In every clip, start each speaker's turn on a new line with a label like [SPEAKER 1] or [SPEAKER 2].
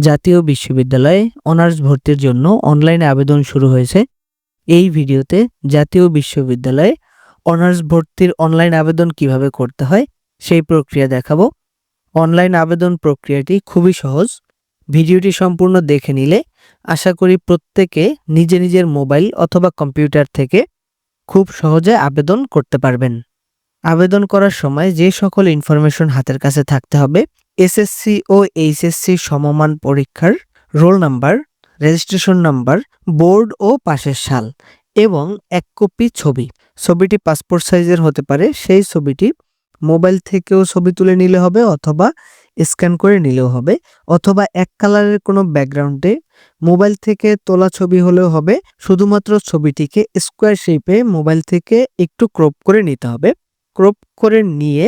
[SPEAKER 1] জাতীয় বিশ্ববিদ্যালয়ে অনার্স ভর্তির জন্য অনলাইনে আবেদন শুরু হয়েছে। এই ভিডিওতে জাতীয় বিশ্ববিদ্যালয়ে অনার্স ভর্তির অনলাইন আবেদন কীভাবে করতে হয় সেই প্রক্রিয়া দেখাবো। অনলাইন আবেদন প্রক্রিয়াটি খুবই সহজ। ভিডিওটি সম্পূর্ণ দেখে নিলে আশা করি প্রত্যেকে নিজে নিজের মোবাইল অথবা কম্পিউটার থেকে খুব সহজে আবেদন করতে পারবেন। আবেদন করার সময় যে সকল ইনফরমেশন হাতের কাছে থাকতে হবে এসএসসি ও এইচএসসি সমমান পরীক্ষার roll number registration number board ও পাশের সাল এবং এক কপি ছবি। ছবিটি পাসপোর্ট সাইজের হতে পারে, সেই ছবিটি মোবাইল থেকেও ছবি তুলে নিলে হবে অথবা স্ক্যান করে নিলেও হবে অথবা এক কালারের কোনো ব্যাকগ্রাউন্ডে মোবাইল থেকে তোলা ছবি হলেও হবে। শুধুমাত্র ছবিটিকে স্কোয়ার শেপে মোবাইল থেকে একটু ক্রপ করে নিতে হবে। ক্রপ করে নিয়ে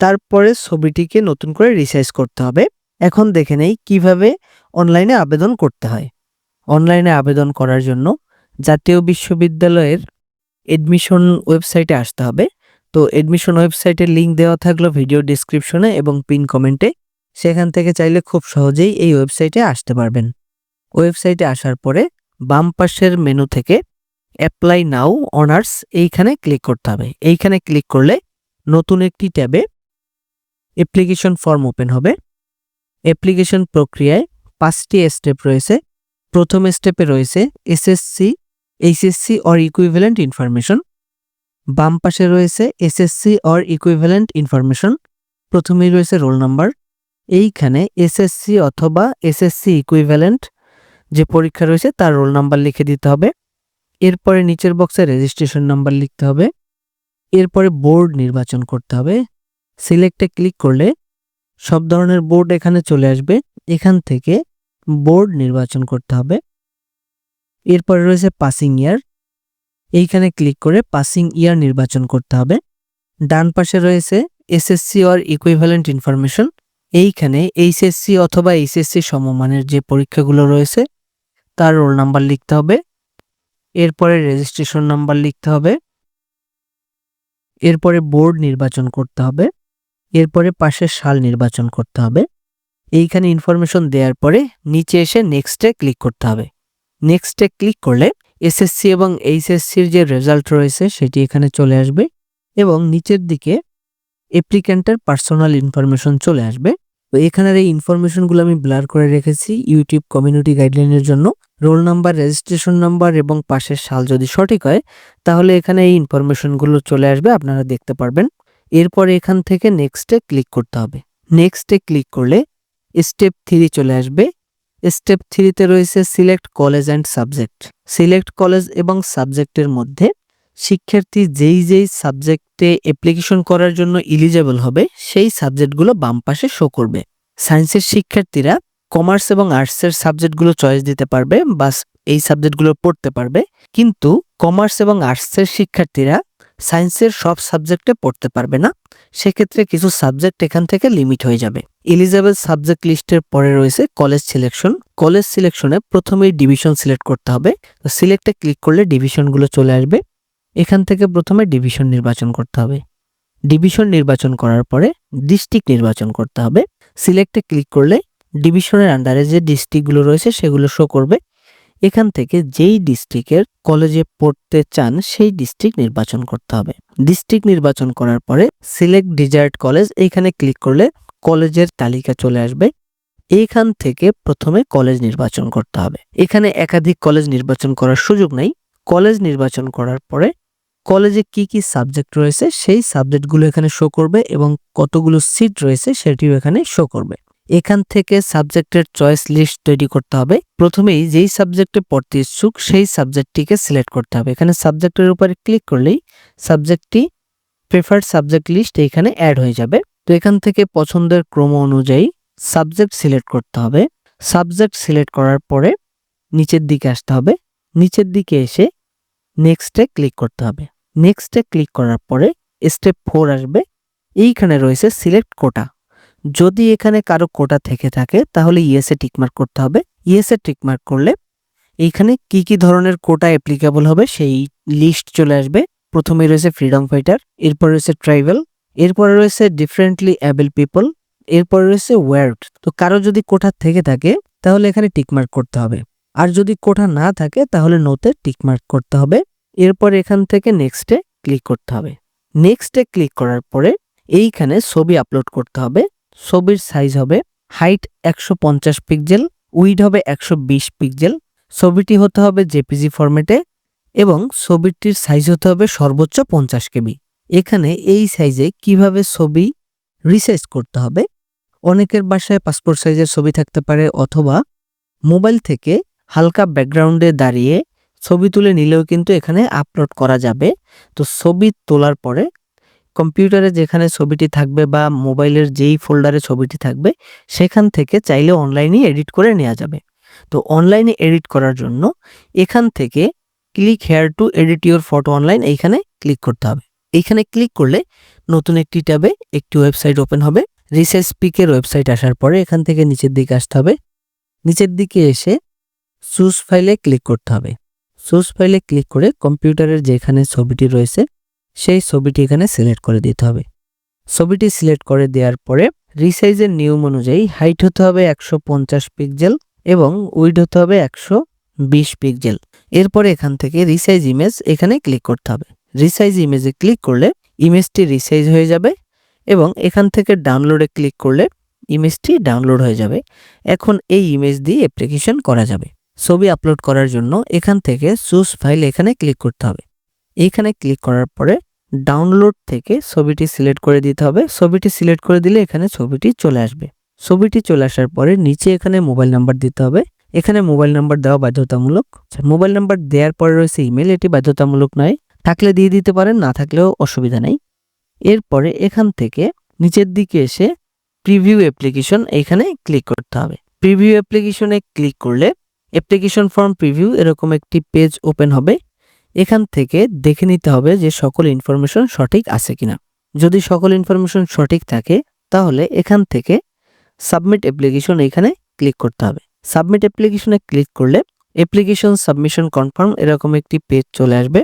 [SPEAKER 1] তারপরে ছবিটিকে নতুন করে রিসাইজ করতে হবে। এখন দেখে নেই কীভাবে অনলাইনে আবেদন করতে হয়। অনলাইনে আবেদন করার জন্য জাতীয় বিশ্ববিদ্যালয়ের এডমিশন ওয়েবসাইটে আসতে হবে। তো এডমিশন ওয়েবসাইটের লিঙ্ক দেওয়া থাকল ভিডিও ডিসক্রিপশনে এবং পিন কমেন্টে সেখান থেকে চাইলে খুব সহজেই এই ওয়েবসাইটে আসতে পারবেন। ওয়েবসাইটে আসার পরে বাম পাশের মেনু থেকে অ্যাপ্লাই নাও অনার্স এইখানে ক্লিক করতে হবে। এইখানে ক্লিক করলে নতুন একটি ট্যাবে অ্যাপ্লিকেশন ফর্ম ওপেন হবে। অ্যাপ্লিকেশন প্রক্রিয়ায় পাঁচটি স্টেপ রয়েছে। প্রথম স্টেপে রয়েছে SSC HSC or equivalent information বাম পাশে রয়েছে এসএসসি অর ইকুইভ্যালেন্ট ইনফরমেশন প্রথমেই রয়েছে রোল নাম্বার এইখানে এসএসসি অথবা এসএসসি ইকুইভ্যালেন্ট যে পরীক্ষা রয়েছে তার রোল নাম্বার লিখে দিতে হবে। এরপরে নিচের বক্সে রেজিস্ট্রেশন নাম্বার লিখতে হবে। এরপরে বোর্ড নির্বাচন করতে হবে। সিলেক্টে ক্লিক করলে সব ধরনের বোর্ড এখানে চলে আসবে। এখান থেকে বোর্ড নির্বাচন করতে হবে। এরপরে রয়েছে পাসিং ইয়ার এইখানে ক্লিক করে পাসিং ইয়ার নির্বাচন করতে হবে। ডান পাশে রয়েছে এসএসসি অর ইকুইভ্যালেন্ট ইনফরমেশন এইখানে এইচএসসি অথবা এইচএসসি সমমানের যে পরীক্ষাগুলো রয়েছে, তার রোল নাম্বার লিখতে হবে। এরপরে রেজিস্ট্রেশন নাম্বার লিখতে হবে। এরপরে বোর্ড নির্বাচন করতে হবে। এরপরে পাশের সাল নির্বাচন করতে হবে। এইখানে ইনফরমেশন দেওয়ার পরে নিচে এসে নেক্সটে ক্লিক করতে হবে। নেক্সটে ক্লিক করলে এসএসসি এবং এইচএসসির যে রেজাল্ট রয়েছে সেটি এখানে চলে আসবে এবং নিচের দিকে অ্যাপ্লিক্যান্টের পার্সোনাল ইনফরমেশন চলে আসবে। তো এখানের এই ইনফরমেশনগুলো আমি ব্লার করে রেখেছি ইউটিউব কমিউনিটি গাইডলাইনের জন্য। রোল নাম্বার রেজিস্ট্রেশন নাম্বার এবং পাশের সাল যদি সঠিক হয়, তাহলে এখানে এই ইনফরমেশনগুলো চলে আসবে, আপনারা দেখতে পারবেন। এরপরে এখান থেকে নেক্সটে ক্লিক করতে হবে। নেক্সটে ক্লিক করলে স্টেপ থ্রি চলে আসবে। স্টেপ থ্রিতে রয়েছে select college and subject select college এবং সাবজেক্টের মধ্যে শিক্ষার্থী যেই যেই সাবজেক্টে অ্যাপ্লিকেশন করার জন্য ইলিজেবল হবে, সেই সাবজেক্টগুলো বাম পাশে শো করবে। সায়েন্সের শিক্ষার্থীরা কমার্স এবং আর্টসের সাবজেক্টগুলো চয়েস দিতে পারবে বা এই সাবজেক্টগুলো পড়তে পারবে। কিন্তু কমার্স এবং আর্টসের শিক্ষার্থীরা সায়েন্সের সব সাবজেক্টে পড়তে পারবে না, সেক্ষেত্রে কিছু সাবজেক্ট এখান থেকে লিমিট হয়ে যাবে। এলিজেবল সাবজেক্ট লিস্টের পরে রয়েছে কলেজ সিলেকশন। কলেজ সিলেকশনে প্রথমেই ডিভিশন সিলেক্ট করতে হবে। তো সিলেক্টে ক্লিক করলে ডিভিশনগুলো চলে আসবে। এখান থেকে প্রথমে ডিভিশন নির্বাচন করতে হবে। ডিভিশন নির্বাচন করার পরে ডিস্ট্রিক্ট নির্বাচন করতে হবে। সিলেক্টে ক্লিক করলে ডিভিশনের আন্ডারে যে ডিস্ট্রিক্টগুলো রয়েছে সেগুলো শো করবে। এখান থেকে যেই ডিস্ট্রিক্টের কলেজে পড়তে চান, সেই ডিস্ট্রিক্ট নির্বাচন করতে হবে। ডিস্ট্রিক্ট নির্বাচন করার পরে সিলেক্ট ডিজায়ার্ড কলেজ এইখানে ক্লিক করলে কলেজের তালিকা চলে আসবে। এইখান থেকে প্রথমে কলেজ নির্বাচন করতে হবে। এখানে একাধিক কলেজ নির্বাচন করার সুযোগ নেই। কলেজ নির্বাচন করার পরে কলেজে কি কি সাবজেক্ট রয়েছে, সেই সাবজেক্টগুলো এখানে শো করবে এবং কতগুলো সিট রয়েছে, সেটিও এখানে শো করবে। এখান থেকে সাবজেক্টের চয়েস লিস্ট তৈরি করতে হবে। প্রথমেই যেই সাবজেক্টে পড়তে ইচ্ছুক, সেই সাবজেক্টটিকে সিলেক্ট করতে হবে। এখানে সাবজেক্টের উপরে ক্লিক করলেই সাবজেক্টটি প্রেফার্ড সাবজেক্ট লিস্ট এখানে অ্যাড হয়ে যাবে। তো এখান থেকে পছন্দের ক্রম অনুযায়ী সাবজেক্ট সিলেক্ট করতে হবে। সাবজেক্ট সিলেক্ট করার পরে নিচের দিকে আসতে হবে। নিচের দিকে এসে নেক্সটে ক্লিক করতে হবে। নেক্সটে ক্লিক করার পরে স্টেপ ফোর আসবে। এইখানে রয়েছে সিলেক্ট কোটা। যদি এখানে কারও কোটা থেকে থাকে, তাহলে ইয়েসে টিকমার্ক করতে হবে। ইয়েসে টিকমার্ক করলে এইখানে কি কি ধরনের কোটা অ্যাপ্লিকেবল হবে সেই লিস্ট চলে আসবে। প্রথমে রয়েছে ফ্রিডম ফাইটার এরপর রয়েছে ট্রাইবেল এরপরে রয়েছে ডিফারেন্টলি অ্যাবেল পিপল এরপরে রয়েছে ওয়ার্ড তো কারও যদি কোঠা থেকে থাকে, তাহলে এখানে টিকমার্ক করতে হবে। আর যদি কোঠা না থাকে, তাহলে নোতে টিকমার্ক করতে হবে। এরপর এখান থেকে নেক্সটে ক্লিক করতে হবে। নেক্সটে ক্লিক করার পরে এইখানে ছবি আপলোড করতে হবে। ছবির সাইজ হবে হাইট একশো পঞ্চাশ পিক্সেল উইড হবে একশো বিশ পিক্সেল ছবিটি হতে হবে জেপিজি ফরম্যাটে এবং ছবিটির সাইজ হতে হবে সর্বোচ্চ পঞ্চাশ কেবি এখানে এই সাইজে কীভাবে ছবি রিসাইজ করতে হবে? অনেকের বাসায় পাসপোর্ট সাইজের ছবি থাকতে পারে অথবা মোবাইল থেকে হালকা ব্যাকগ্রাউন্ডে দাঁড়িয়ে ছবি তুলে নিলেও কিন্তু এখানে আপলোড করা যাবে। তো ছবি তোলার পরে কম্পিউটারে যেখানে ছবিটি থাকবে বা মোবাইলের যেই ফোল্ডারে ছবিটি থাকবে, সেখান থেকে চাইলে অনলাইনে এডিট করে নেওয়া যাবে। তো অনলাইনে এডিট করার জন্য এখান থেকে click here to edit your photo online এইখানে ক্লিক করতে হবে। এইখানে ক্লিক করলে নতুন একটি ট্যাবে একটি ওয়েবসাইট ওপেন হবে। রিসার্চ পিকের ওয়েবসাইট আসার পরে এখান থেকে নিচের দিকে আসতে হবে। নিচের দিকে এসে সুস ফাইলে ক্লিক করতে হবে। সুস ফাইলে ক্লিক করে কম্পিউটারের যেখানে ছবিটি রয়েছে সেই ছবিটি এখানে সিলেক্ট করে দিতে হবে। ছবিটি সিলেক্ট করে দেওয়ার পরে রিসাইজের নিয়ম অনুযায়ী হাইট হতে হবে একশো পঞ্চাশ পিক্সেল এবং উইড হতে হবে একশো বিশ পিক্সেল এরপরে এখান থেকে রিসাইজ ইমেজ এখানে ক্লিক করতে হবে। রিসাইজ ইমেজে ক্লিক করলে ইমেজটি রিসাইজ হয়ে যাবে এবং এখান থেকে ডাউনলোডে ক্লিক করলে ইমেজটি ডাউনলোড হয়ে যাবে। এখন এই ইমেজ দিয়ে অ্যাপ্লিকেশন করা যাবে। ছবি আপলোড করার জন্য এখান থেকে চুজ ফাইল এখানে ক্লিক করতে হবে। এখানে ক্লিক করার পরে ডাউনলোড থেকে ছবিটি সিলেক্ট করে দিতে হবে। ছবিটি সিলেক্ট করে দিলে এখানে ছবিটি চলে আসবে। ছবিটি চলে আসার পরে নিচে এখানে মোবাইল নাম্বার দিতে হবে। এখানে মোবাইল নাম্বার দেওয়া বাধ্যতামূলক। মোবাইল নাম্বার দেওয়ার পরে রয়েছে ইমেল এটি বাধ্যতামূলক নয়। থাকলে দিয়ে দিতে পারেন, না থাকলেও অসুবিধা নেই। এরপরে এখান থেকে নিচের দিকে এসে প্রিভিউ অ্যাপ্লিকেশন এখানে ক্লিক করতে হবে। প্রিভিউ অ্যাপ্লিকেশনে ক্লিক করলে অ্যাপ্লিকেশন ফর্ম প্রিভিউ এরকম একটি পেজ ওপেন হবে। এখান থেকে দেখে নিতে হবে যে সকল ইনফরমেশন সঠিক আছে কিনা। যদি সকল ইনফরমেশন সঠিক থাকে, তাহলে এখান থেকে সাবমিট অ্যাপ্লিকেশন এখানে ক্লিক করতে হবে। সাবমিট অ্যাপ্লিকেশনে ক্লিক করলে অ্যাপ্লিকেশন সাবমিশন কনফার্ম এরকম একটি পেজ চলে আসবে।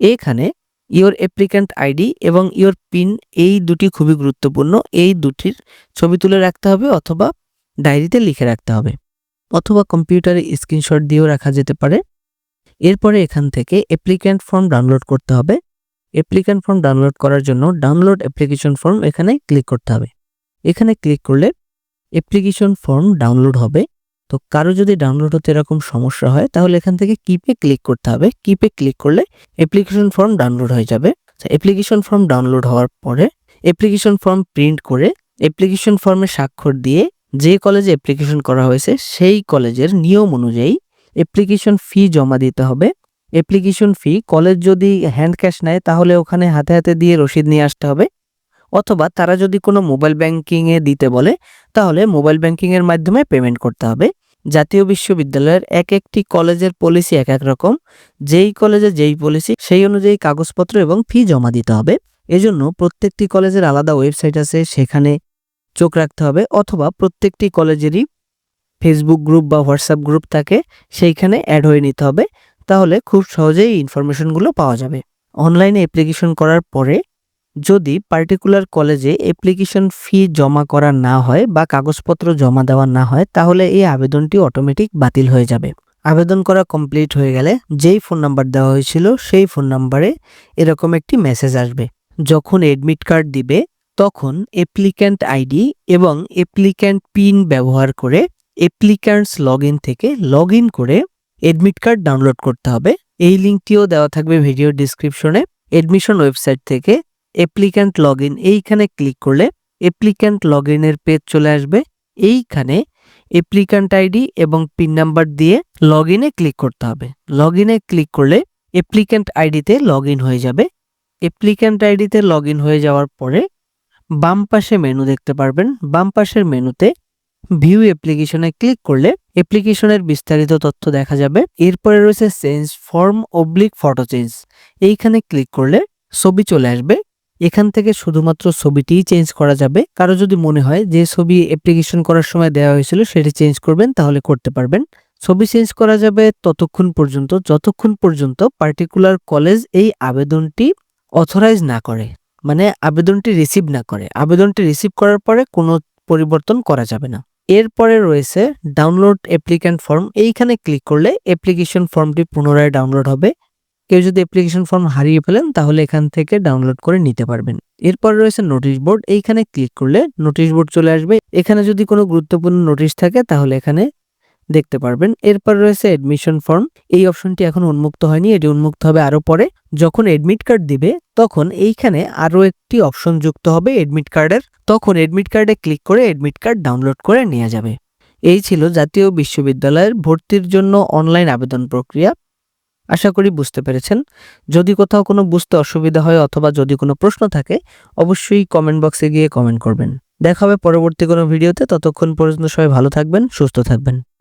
[SPEAKER 1] এখানে ইওর অ্যাপ্লিক্যান্ট আইডি এবং ইওর পিন এই দুটি খুবই গুরুত্বপূর্ণ। এই দুটির ছবি তুলে রাখতে হবে অথবা ডায়েরিতে লিখে রাখতে হবে। অথবা কম্পিউটারে স্ক্রিনশট দিয়েও রাখা যেতে পারে। এরপরে এখান থেকে অ্যাপ্লিক্যান্ট ফর্ম ডাউনলোড করতে হবে। অ্যাপ্লিক্যান্ট ফর্ম ডাউনলোড করার জন্য ডাউনলোড অ্যাপ্লিকেশন ফর্ম এখানে ক্লিক করতে হবে। এখানে ক্লিক করলে অ্যাপ্লিকেশন ফর্ম ডাউনলোড হবে। তো কারও যদি ডাউনলোড হতে এরকম সমস্যা হয়, তাহলে এখান থেকে কিপে ক্লিক করতে হবে। কিপে ক্লিক করলে অ্যাপ্লিকেশন ফর্ম ডাউনলোড হয়ে যাবে। অ্যাপ্লিকেশন ফর্ম ডাউনলোড হওয়ার পরে অ্যাপ্লিকেশন ফর্ম প্রিন্ট করে অ্যাপ্লিকেশন ফর্মে স্বাক্ষর দিয়ে যে কলেজে অ্যাপ্লিকেশন করা হয়েছে, সেই কলেজের নিয়ম অনুযায়ী অ্যাপ্লিকেশন ফি জমা দিতে হবে। অ্যাপ্লিকেশন ফি কলেজ যদি হ্যান্ড ক্যাশ নেয়, তাহলে ওখানে হাতে হাতে দিয়ে রসিদ নিয়ে আসতে হবে। অথবা তারা যদি কোনো মোবাইল ব্যাংকিংয়ে দিতে বলে, তাহলে মোবাইল ব্যাংকিংয়ের মাধ্যমে পেমেন্ট করতে হবে। জাতীয় বিশ্ববিদ্যালয়ের এক একটি কলেজের পলিসি এক এক রকম। যেই কলেজে যেই পলিসি সেই অনুযায়ী কাগজপত্র এবং ফি জমা দিতে হবে। এজন্য প্রত্যেকটি কলেজের আলাদা ওয়েবসাইট আছে, সেখানে চোখ রাখতে হবে। অথবা প্রত্যেকটি কলেজেরই ফেসবুক গ্রুপ বা হোয়াটসঅ্যাপ গ্রুপ থাকে, সেইখানে অ্যাড হয়ে নিতে হবে। তাহলে খুব সহজেই ইনফরমেশনগুলো পাওয়া যাবে। অনলাইনে অ্যাপ্লিকেশন করার পরে যদি পার্টিকুলার কলেজে অ্যাপ্লিকেশন ফি জমা করা না হয় বা কাগজপত্র জমা দেওয়া না হয়, তাহলে এই আবেদনটি অটোমেটিক বাতিল হয়ে যাবে। আবেদন করা কমপ্লিট হয়ে গেলে যেই ফোন নাম্বার দেওয়া হয়েছিল, সেই ফোন নাম্বারে এরকম একটি মেসেজ আসবে। যখন এডমিট কার্ড দিবে, তখন অ্যাপ্লিক্যান্ট আইডি এবং অ্যাপ্লিক্যান্ট পিন ব্যবহার করে অ্যাপ্লিক্যান্টস লগ থেকে লগ করে এডমিট কার্ড ডাউনলোড করতে হবে। এই লিঙ্কটিও দেওয়া থাকবে ভিডিও ডিসক্রিপশনে এডমিশন ওয়েবসাইট থেকে অ্যাপ্লিক্যান্ট লগ এইখানে ক্লিক করলে অ্যাপ্লিক্যান্ট লগ এর পেজ চলে আসবে। এইখানে অ্যাপ্লিক্যান্ট আইডি এবং পিন নাম্বার দিয়ে লগ ক্লিক করতে হবে। লগ ক্লিক করলে অ্যাপ্লিক্যান্ট আইডিতে লগ হয়ে যাবে। অ্যাপ্লিক্যান্ট আইডিতে লগ হয়ে যাওয়ার পরে বাম পাশে মেনু দেখতে পারবেন। বাম পাশের মেনুতে ভিউ অ্যাপ্লিকেশনে ক্লিক করলে অ্যাপ্লিকেশনের বিস্তারিত তথ্য দেখা যাবে। এরপরে রয়েছে চেঞ্জ ফর্ম অবলিক ফটো চেঞ্জ এইখানে ক্লিক করলে ছবি চলে আসবে। এখান থেকে শুধুমাত্র ছবিটিই চেঞ্জ করা যাবে। কারও যদি মনে হয় যে ছবি অ্যাপ্লিকেশন করার সময় দেওয়া হয়েছিল সেটি চেঞ্জ করবেন, তাহলে করতে পারবেন। ছবি চেঞ্জ করা যাবে ততক্ষণ পর্যন্ত, যতক্ষণ পর্যন্ত পার্টিকুলার কলেজ এই আবেদনটি অথরাইজ না করে। মানে আবেদনটি রিসিভ না করে। আবেদনটি রিসিভ করার পরে কোনো পরিবর্তন করা যাবে না। এরপরে রয়েছে ডাউনলোড অ্যাপ্লিক্যান্ট ফর্ম এইখানে ক্লিক করলে অ্যাপ্লিকেশন ফর্মটি পুনরায় ডাউনলোড হবে। কেউ যদি অ্যাপ্লিকেশন ফর্ম হারিয়ে ফেলেন, তাহলে এখান থেকে ডাউনলোড করে নিতে পারবেন। এরপরে রয়েছে নোটিশ বোর্ড এইখানে ক্লিক করলে নোটিশ বোর্ড চলে আসবে। এখানে যদি কোনো গুরুত্বপূর্ণ নোটিশ থাকে, তাহলে এখানে দেখতে পারবেন। এরপর রয়েছে এডমিশন ফর্ম এই অপশনটি এখন উন্মুক্ত হয়নি। এটি উন্মুক্ত হবে আরও পরে। যখন এডমিট কার্ড দিবে, তখন এইখানে আরও একটি অপশন যুক্ত হবে এডমিট কার্ডের তখন এডমিট কার্ডে ক্লিক করে এডমিট কার্ড ডাউনলোড করে নেওয়া যাবে। এই ছিল জাতীয় বিশ্ববিদ্যালয়ের ভর্তির জন্য অনলাইন আবেদন প্রক্রিয়া। আশা করি বুঝতে পেরেছেন। যদি কোথাও কোনো বুঝতে অসুবিধা হয় অথবা যদি কোনো প্রশ্ন থাকে, অবশ্যই কমেন্ট বক্সে গিয়ে কমেন্ট করবেন। দেখা হবে পরবর্তী কোনো ভিডিওতে ততক্ষণ পর্যন্ত সবাই ভালো থাকবেন, সুস্থ থাকবেন।